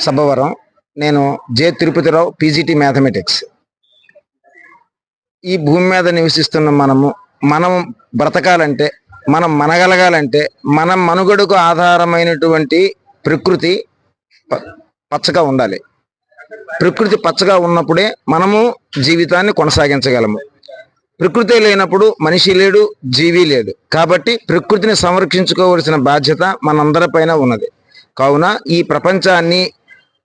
సబ్బవరం. నేను జే Tirupathirao PGT mathematics. ఈ భూమి మీద నివసిస్తున్న మనము మనం బ్రతకాలంటే మనం మనగలగాలంటే మన మనుగడకు ఆధారమైనటువంటి ప్రకృతి పచ్చగా ఉండాలి. ప్రకృతి పచ్చగా ఉన్నప్పుడే మనము జీవితాన్ని కొనసాగించగలము. ప్రకృతి లేనప్పుడు మనిషి లేడు జీవి లేడు కాబట్టి ప్రకృతిని సంరక్షించుకోవలసిన బాధ్యత మనందరిపైన ఉన్నది. కావున ఈ ప్రపంచాన్ని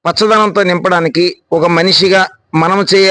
పచ్చదనంతో నింపడానికి ఒక మనిషిగా మనం చేయ